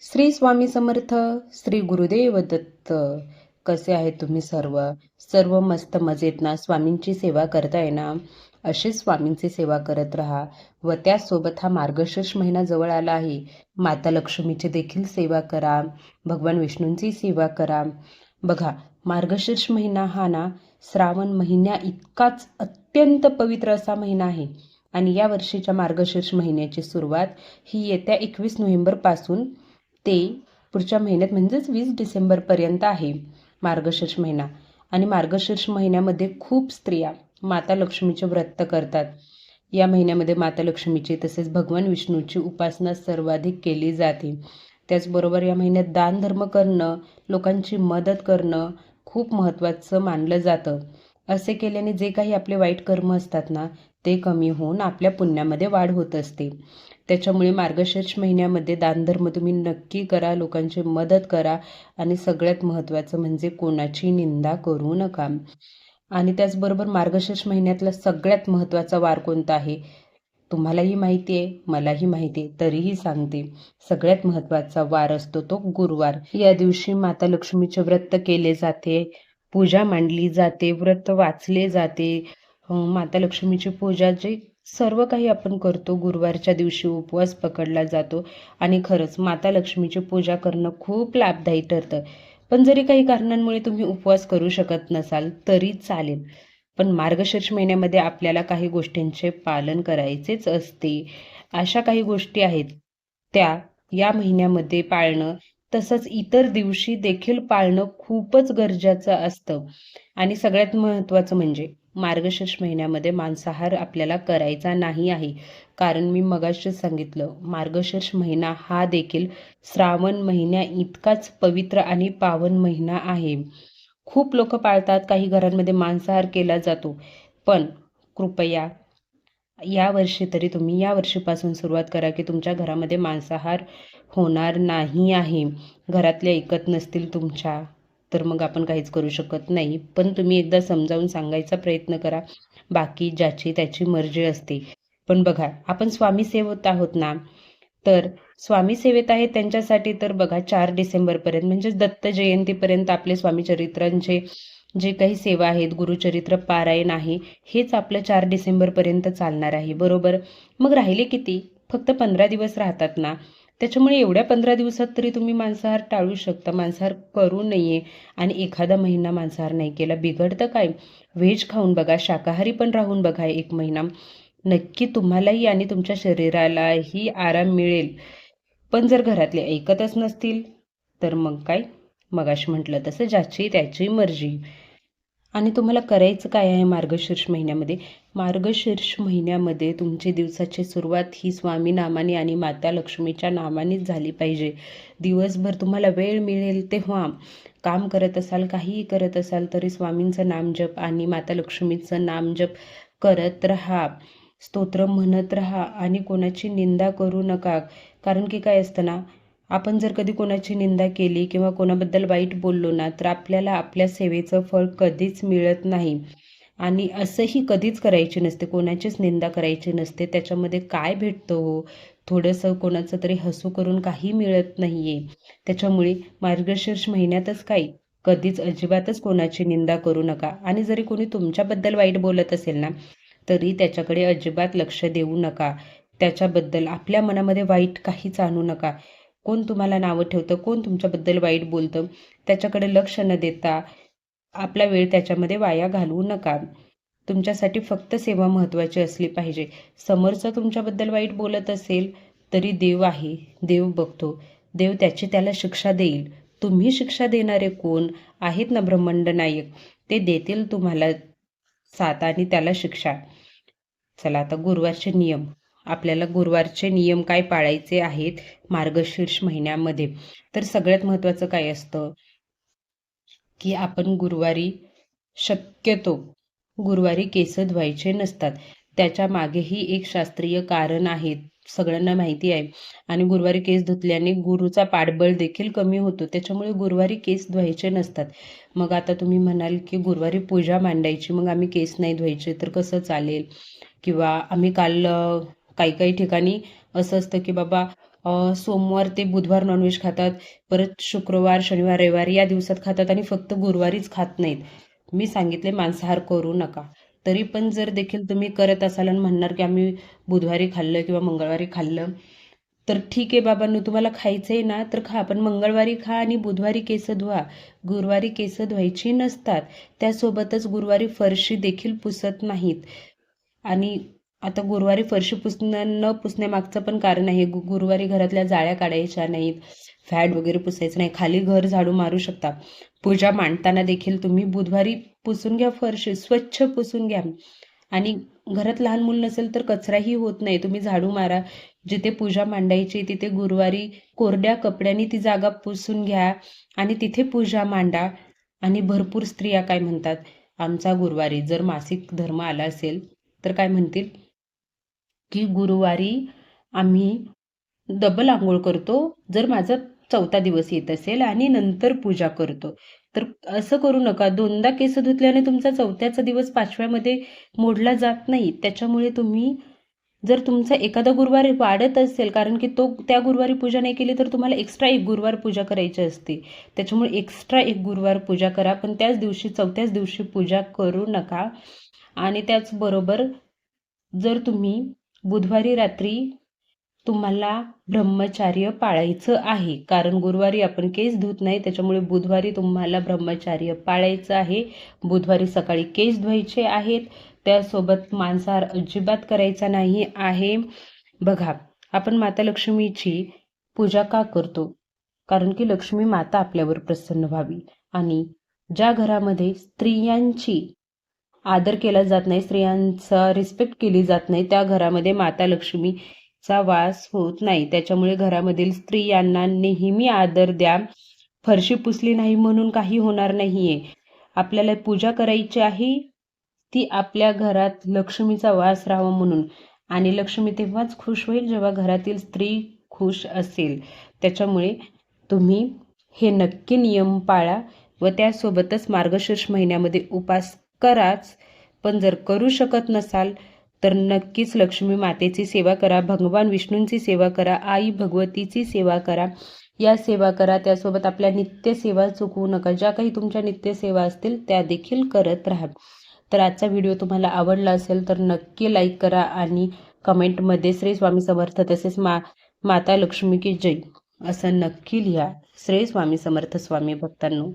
श्री स्वामी समर्थ श्री गुरुदेव दत्त. कसे आहेत तुम्ही सर्व? सर्व मस्त मजेत ना? स्वामींची सेवा करताय ना? असे स्वामींची सेवा करत राहा. व त्यासोबत हा मार्गशीर्ष महिना जवळ आला आहे. माता लक्ष्मीची देखील सेवा करा. भगवान विष्णूंची सेवा करा. बघा मार्गशीर्ष महिना हा ना श्रावण महिन्या इतकाच अत्यंत पवित्र असा महिना आहे. आणि या वर्षीच्या मार्गशीर्ष महिन्याची सुरुवात ही येत्या एकवीस नोव्हेंबरपासून ते पुढच्या महिन्यात म्हणजेच वीस डिसेंबरपर्यंत आहे मार्गशीर्ष महिना. आणि मार्गशीर्ष महिन्यामध्ये खूप स्त्रिया माता लक्ष्मीचे व्रत करतात. या महिन्यामध्ये माता लक्ष्मीची तसेच भगवान विष्णूची उपासना सर्वाधिक केली जाते. त्याचबरोबर या महिन्यात दानधर्म करणं लोकांची मदत करणं खूप महत्त्वाचं मानलं जातं. असे केल्याने जे काही आपले वाईट कर्म असतात ना ते कमी होऊन आपल्या पुण्यामध्ये वाढ होत असते. त्याच्यामुळे मार्गशीर्ष महिन्यामध्ये दानधर्म तुम्ही नक्की करा लोकांची मदत करा आणि सगळ्यात महत्त्वाचं म्हणजे कोणाची निंदा करू नका. आणि त्याचबरोबर मार्गशीर्ष महिन्यातला सगळ्यात महत्त्वाचा वार कोणता आहे? तुम्हालाही माहिती आहे मलाही माहिती आहे तरीही सांगते. सगळ्यात महत्त्वाचा वार असतो तो गुरुवार. या दिवशी माता लक्ष्मीचे व्रत केले जाते पूजा मांडली जाते व्रत वाचले जाते. माता लक्ष्मीची पूजा जे सर्व काही आपण करतो गुरुवारच्या दिवशी उपवास पकडला जातो आणि खरंच माता लक्ष्मीची पूजा करणं खूप लाभदायी ठरतं. पण जरी काही कारणांमुळे तुम्ही उपवास करू शकत नसाल तरी चालेल. पण मार्गशीर्ष महिन्यामध्ये आपल्याला काही गोष्टींचे पालन करायचेच असते. अशा काही गोष्टी आहेत त्या या महिन्यामध्ये पाळणं तसंच इतर दिवशी देखील पाळणं खूपच गरजेचं असतं. आणि सगळ्यात महत्त्वाचं म्हणजे मार्गशीर्ष महिन्यामध्ये मांसाहार आपल्याला करायचा नाही आहे. कारण मी मगाशीच सांगितलं मार्गशीर्ष महिना हा देखील श्रावण महिन्या इतकाच पवित्र आणि पावन महिना आहे. खूप लोक पाळतात काही घरांमध्ये मांसाहार केला जातो. पण कृपया या वर्षी तरी तुम्ही या वर्षीपासून सुरुवात करा की तुमच्या घरामध्ये मांसाहार होणार नाही आहे. घरातले ऐकत नसतील तुमच्या तर मग आपण काहीच करू शकत नाही. पण तुम्ही एकदा समजावून सांगायचा प्रयत्न करा. बाकी ज्याची त्याची मर्जी असते. पण बघा आपण स्वामी सेवत आहोत ना तर स्वामी सेवेत आहेत त्यांच्यासाठी तर बघा चार डिसेंबरपर्यंत म्हणजेच दत्त जयंतीपर्यंत आपले स्वामी चरित्रांचे जे काही सेवा आहेत गुरुचरित्र पारायण आहे हेच आपलं चार डिसेंबरपर्यंत चालणार आहे. बरोबर? मग राहिले किती? फक्त पंधरा दिवस राहतात ना. त्याच्यामुळे एवढ्या पंधरा दिवसात तरी तुम्ही मांसाहार टाळू शकता. मांसाहार करू नये आणि एखादा महिना मांसाहार नाही केला बिघडतं काय? व्हेज खाऊन बघा शाकाहारी पण राहून बघा एक महिना. नक्की तुम्हालाही आणि तुमच्या शरीरालाही आराम मिळेल. पण जर घरातले ऐकतच नसतील तर मग काय? मगाशी म्हटलं तसं ज्याची त्याची मर्जी. आणि तुम्हाला करायचं काय आहे मार्गशीर्ष महिन्यामध्ये? मार्गशीर्ष महिन्यामध्ये तुमची दिवसाची सुरुवात ही स्वामी नामाने आणि माता लक्ष्मीच्या नामानेच झाली पाहिजे. दिवसभर तुम्हाला वेळ मिळेल तेव्हा काम करत असाल काहीही करत असाल तरी स्वामींचं नामजप आणि माता लक्ष्मीचं नामजप करत राहा. स्तोत्र म्हणत राहा आणि कोणाची निंदा करू नका. कारण की काय असतं ना आपण जर कधी कोणाची निंदा केली किंवा कोणाबद्दल वाईट बोललो ना तर आपल्याला आपल्या सेवेचं फळ कधीच मिळत नाही. आणि असंही कधीच करायची नसते कोणाचीच निंदा करायची नसते त्याच्यामध्ये काय भेटतं हो? थोडंसं कोणाचं तरी हसू करून काही मिळत नाही आहे त्याच्यामुळे मार्गशीर्ष महिन्यातच काही कधीच अजिबातच कोणाची निंदा करू नका. आणि जरी कोणी तुमच्याबद्दल वाईट बोलत असेल ना तरी त्याच्याकडे अजिबात लक्ष देऊ नका. त्याच्याबद्दल आपल्या मनामध्ये वाईट काहीच आणू नका. कोण तुम्हाला नावं ठेवतं कोण तुमच्याबद्दल वाईट बोलतं त्याच्याकडे लक्ष न देता आपला वेळ त्याच्यामध्ये वाया घालवू नका. तुमच्यासाठी फक्त सेवा महत्त्वाची असली पाहिजे. समोरचा तुमच्याबद्दल वाईट बोलत असेल तरी देव आहे. देव बघतो. देव त्याची त्याला शिक्षा देईल. तुम्ही शिक्षा देणारे कोण? आहेत ना ब्रह्मांड नायक. ते देतील तुम्हाला साथ आणि त्याला शिक्षा. चला आता गुरुवारचे नियम. आपल्याला गुरुवारचे नियम काय पाळायचे आहेत? मार्गशीर्ष महिन्यामध्ये. तर सगळ्यात महत्त्वाचं काय असतं? की आपण गुरुवारी शक्यतो गुरुवारी केस धुवायचे नसतात. त्याच्या मागेही एक शास्त्रीय कारण आहे सगळ्यांना माहिती आहे. आणि गुरुवारी केस धुतल्याने गुरुचा पाठबळ देखील कमी होतो. त्याच्यामुळे गुरुवारी केस धुवायचे नसतात. मग आता तुम्ही म्हणाल की गुरुवारी पूजा मांडायची मग आम्ही केस नाही धुवायचे तर कसं चालेल? किंवा आम्ही काल काही काही ठिकाणी असं असतं की बाबा सोमवार ते बुधवार नॉनव्हेज खातात. परत शुक्रवार शनिवार रविवार या दिवसात खातात आणि फक्त गुरुवारीच खात नाहीत. मी सांगितले मांसाहार करू नका. तरी पण जर देखील तुम्ही करत असाल आणि म्हणणार की आम्ही बुधवारी खाल्लं किंवा मंगळवारी खाल्लं तर ठीक आहे बाबांनो तुम्हाला खायचं आहे ना तर खा. पण मंगळवारी खा आणि बुधवारी केस धुवा. गुरुवारी केस धुवायची नसतात. त्यासोबतच गुरुवारी फरशी देखील पुसत नाहीत. आणि आता गुरुवारी फरशी पुसणं न पुसण्यामागचं पण कारण आहे. गु गुरुवारी घरातल्या जाळ्या काढायच्या नाहीत. फॅड वगैरे पुसायचं नाही. खाली घर झाडू मारू शकता. पूजा मांडताना देखील तुम्ही बुधवारी पुसून घ्या फरशी. स्वच्छ पुसून घ्या. आणि घरात लहान मूल नसेल तर कचराही होत नाही. तुम्ही झाडू मारा. जिथे पूजा मांडायची तिथे गुरुवारी कोरड्या कपड्यांनी ती जागा पुसून घ्या आणि तिथे पूजा मांडा. आणि भरपूर स्त्रिया काय म्हणतात? आमचा गुरुवारी जर मासिक धर्म आला असेल तर काय म्हणतील? की गुरुवारी आम्ही डबल आंघोळ करतो. जर माझा चौथा दिवस येत असेल आणि नंतर पूजा करतो. तर असं करू नका. दोनदा केस धुतल्याने तुमचा चौथ्याचा दिवस पाचव्यामध्ये मोडला जात नाही. त्याच्यामुळे तुम्ही जर तुमचा एखादा गुरुवार वाढत असेल कारण की तो त्या गुरुवारी पूजा नाही केली तर तुम्हाला एक्स्ट्रा एक गुरुवार पूजा करायची असते. त्याच्यामुळे एक्स्ट्रा एक गुरुवार पूजा करा. पण त्याच दिवशी चौथ्याच दिवशी पूजा करू नका. आणि त्याचबरोबर जर तुम्ही बुधवारी रात्री तुम्हाला ब्रह्मचार्य पाळायचं आहे. कारण गुरुवारी आपण केस धुत नाही त्याच्यामुळे बुधवारी तुम्हाला ब्रह्मचार्य पाळायचं आहे. बुधवारी सकाळी केस धुवायचे आहेत. त्यासोबत मांसाहार अजिबात करायचा नाही आहे. बघा आपण माता लक्ष्मीची पूजा का करतो? कारण की लक्ष्मी माता आपल्यावर प्रसन्न व्हावी. आणि ज्या घरामध्ये स्त्रियांची आदर केला जात नाही स्त्रियांचा रिस्पेक्ट केली जात नाही त्या घरामध्ये माता लक्ष्मीचा वास होत नाही. त्याच्यामुळे घरामधील स्त्रियांना नेहमी आदर द्या. फरशी पुसली नाही म्हणून काही होणार नाहीये. आपल्याला पूजा करायची आहे ती आपल्या घरात लक्ष्मीचा वास राहावा म्हणून. आणि लक्ष्मी तेव्हाच खुश होईल जेव्हा घरातील स्त्री खुश असेल. त्याच्यामुळे तुम्ही हे नक्की नियम पाळा व त्यासोबतच मार्गशीर्ष महिन्यामध्ये उपास कराच. पण जर करू शकत नसाल तर नक्कीच लक्ष्मी मातेची सेवा करा भगवान विष्णूंची सेवा करा आई भगवतीची सेवा करा. या सेवा करा त्यासोबत आपल्या नित्यसेवा चुकवू नका. ज्या काही तुमच्या नित्यसेवा असतील त्या देखील करत राहा. तर आजचा व्हिडिओ तुम्हाला आवडला असेल तर नक्की लाईक करा आणि कमेंटमध्ये श्री स्वामी समर्थ तसेच मा माता लक्ष्मी की जय असं नक्की लिहा. श्री स्वामी समर्थ स्वामी भक्तांनो.